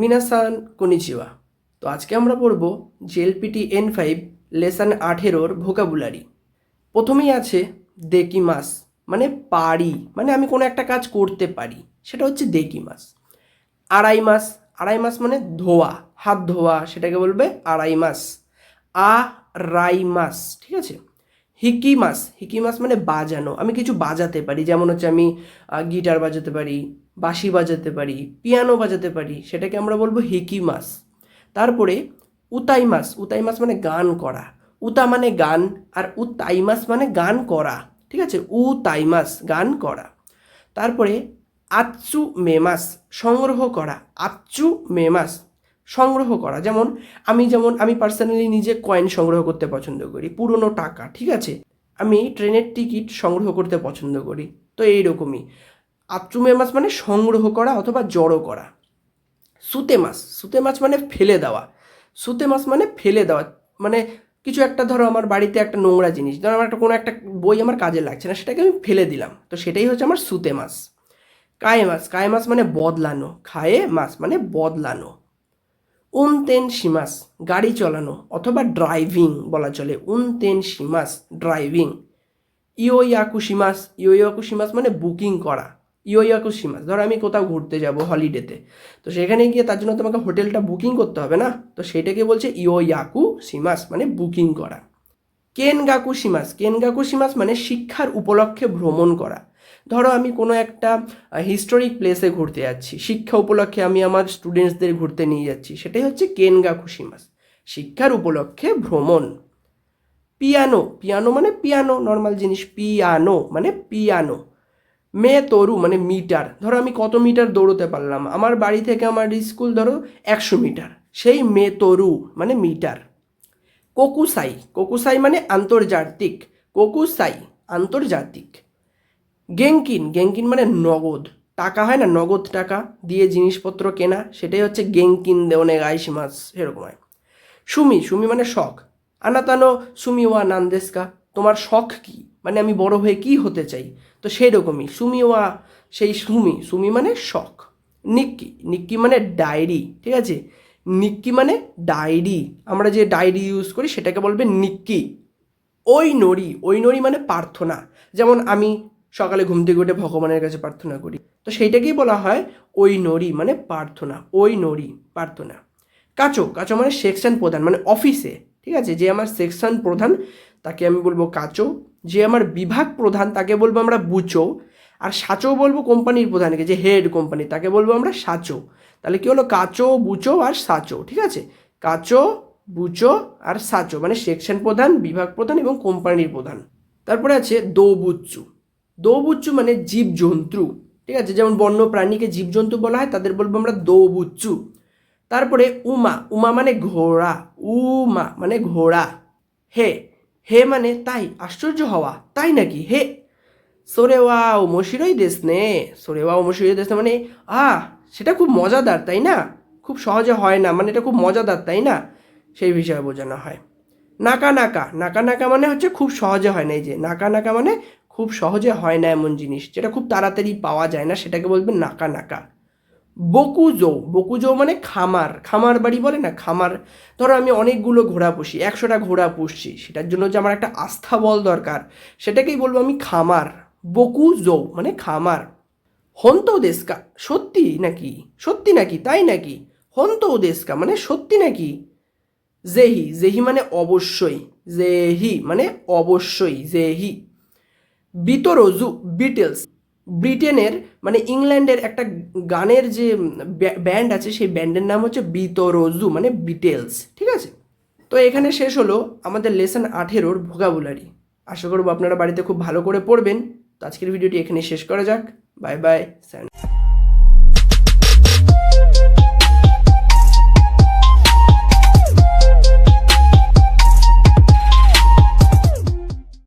মিনাসান কনিচিওয়া। তো আজকে আমরা পড়ব জেএলপিটি এন ফাইভ লেসান আঠেরোর ভোকাবুলারি। প্রথমেই আছে দেকি মাস মানে পারি মানে আমি কোনো একটা কাজ করতে পারি, সেটা হচ্ছে দেকি মাস আড়াই মাস আড়াই মাস মানে ধোয়া, হাত ধোয়া, সেটাকে বলবে আড়াই মাস আ রাই মাস ঠিক আছে? হিকি মাস হিকি মাস মানে বাজানো। আমি কিছু বাজাতে পারি, যেমন হচ্ছে আমি গিটার বাজাতে পারি, বাঁশি বাজাতে পারি, পিয়ানো বাজাতে পারি, সেটাকে আমরা বলব হিকি মাস। তারপরে উতাই মাস উতাই মাস মানে গান করা। উতা মানে গান, আর উতাই মাস মানে গান করা, ঠিক আছে? উ তাইমাস গান করা। তারপরে আচ্চু মেমাস সংগ্রহ করা আচ্চু মেমাস সংগ্রহ করা। যেমন আমি যেমন, আমি পার্সোনালি নিজে কয়েন সংগ্রহ করতে পছন্দ করি, পুরনো টাকা, ঠিক আছে? আমি ট্রেনের টিকিট সংগ্রহ করতে পছন্দ করি, তো এই এইরকমই আচ্চু মাছ মানে সংগ্রহ করা অথবা জড়ো করা। সুতে মাছ সুতে মাছ মানে ফেলে দেওয়া। সুতে মাছ মানে ফেলে দেওয়া মানে কিছু একটা ধরো আমার বাড়িতে একটা নোংরা জিনিস, ধরো আমার একটা কোনো একটা বই আমার কাজে লাগছে না, সেটাকে আমি ফেলে দিলাম, তো সেটাই হচ্ছে আমার সুতে মাছ। কায়ে মাছ কায়ে মাছ মানে বদলানো, খায়ে মাছ মানে বদলানো। উনতেন সীমাস গাড়ি চালানো অথবা ড্রাইভিং বলা চলে উনতেন সীমাস ড্রাইভিং। ইয়াকু সীমাস মানে বুকিং করা। সীমাস ধরো আমি কোথাও ঘুরতে যাব হলিডেতে তো সেখানে গিয়ে তার জন্য তোমাকে হোটেলটা বুকিং করতে হবে না? তো সেটাকে বলছে ইও ইয়াকু সীমাস মানে বুকিং করা। কেন গাকু সীমাস কেন গাকু সীমাস মানে শিক্ষার উপলক্ষে ভ্রমণ করা। ধরো আমি কোনো একটা হিস্টোরিক প্লেসে ঘুরতে যাচ্ছি। শিক্ষা উপলক্ষে আমি আমার স্টুডেন্টসদের ঘুরতে নিয়ে যাচ্ছি। সেটাই হচ্ছে কেনগা খুশিমাস শিক্ষার উপলক্ষে ভ্রমণ। পিয়ানো পিয়ানো মানে পিয়ানো নর্মাল জিনিস, পিয়ানো মানে পিয়ানো। মে তরু মানে মিটার। ধরো আমি কত মিটার দৌড়তে পারলাম? আমার বাড়ি থেকে আমার স্কুল ধরো একশো মিটার। সেই মে তরু মানে মিটার। কোকুসাই কোকুসাই মানে আন্তর্জাতিক। কোকুসাই, আন্তর্জাতিক। গেঙ্কিন গেঙ্কিন মানে নগদ। টাকা হয় না, নগদ টাকা দিয়ে জিনিসপত্র কেনা, সেটাই হচ্ছে গেঙ্কিন দেওনে গাইশি মাছ সেরকম হয়। সুমি সুমি মানে শখ। আনাতানো সুমি ওয়া নান্দেস্কা, তোমার শখ কি? মানে আমি বড় হয়ে কি হতে চাই? তো সেই রকমই সুমি ওয়া, সেই সুমি সুমি মানে শখ। নিক্কি নিক্কি মানে ডায়েরি, ঠিক আছে? নিক্কি মানে ডায়েরি। আমরা যে ডায়েরি ইউজ করি, সেটাকে বলবে নিক্কি। ওই নড়ি ওই নড়ি মানে প্রার্থনা। যেমন আমি সকালে ঘুম থেকে উঠে ভগবানের কাছে প্রার্থনা করি। তো সেইটাকেই বলা হয় ওই নড়ি মানে প্রার্থনা, ওই নড়ি প্রার্থনা। কাচো কাচো মানে সেকশন প্রধান মানে অফিসে ঠিক আছে? যে আমার সেকশন প্রধান, তাকে আমি বলব কাচো। যে আমার বিভাগ প্রধান, তাকে বলব আমরা বুচো। আর সাচো বলব কোম্পানির প্রধানকে যে হেড কোম্পানি তাকে বলব আমরা সাচো। তাহলে কী হলো? কাচো, বুচো আর সাচো, ঠিক আছে? কাচো, বুচো আর সাচো মানে সেকশন প্রধান, বিভাগ প্রধান এবং কোম্পানির প্রধান। তারপরে আছে দৌবুচ্চু দৌবুচ্চু মানে জীবজন্তু, ঠিক আছে? যেমন বন্য প্রাণীকে জীবজন্তু বলা হয়, তাদের বলব আমরা দৌবুচ্চু। তারপরে উমা উমা মানে ঘোড়া, উমা মানে ঘোড়া। হে হে মানে তাই, আশ্চর্য হওয়া, তাই নাকি? হে, সোরে ওয়া ওমশিরই দেশ নে, সোরে ওয়া ওমশিরই দেশ মানে আহ, সেটা খুব মজাদার, তাই না? খুব সহজে হয় না মানে এটা খুব মজাদার, তাই না? সেই বিষয়ে বোঝানো হয়। নাকা নাকা নাকা নাকা মানে হচ্ছে খুব সহজে হয় না, এই যে, নাকা নাকা মানে খুব সহজে হয় না এমন জিনিস, যেটা খুব তাড়াতাড়ি পাওয়া যায় না, সেটাকে বলবে নাকা নাকা। বকুজো বকুজো মানে খামার খামার বাড়ি বলে না, খামার। ধরো আমি অনেকগুলো ঘোড়া পুষি, একশোটা ঘোড়া পুষছি, সেটার জন্য যে আমার একটা আস্থা বল দরকার, সেটাকেই বলব আমি খামার। বকুজো মানে খামার। হন্ত দেশকা সত্যি নাকি? সত্যি নাকি? তাই নাকি? হন্ত দেশকা মানে সত্যি নাকি? জেহি জেহি মানে অবশ্যই, জেহি মানে অবশ্যই, জেহি। বিতরজু বিটেলস। ব্রিটেনের মানে ইংল্যান্ডের একটা গানের যে ব্যান্ড আছে, সেই ব্যান্ডের নাম হচ্ছে বিতরজু মানে বিটেলস, ঠিক আছে? তো এখানে শেষ হলো আমাদের লেসন আঠেরোর ভোকাবুলারি। আশা করব আপনারা বাড়িতে খুব ভালো করে পড়বেন। তো আজকের ভিডিওটি এখানে শেষ করা যাক। Bye bye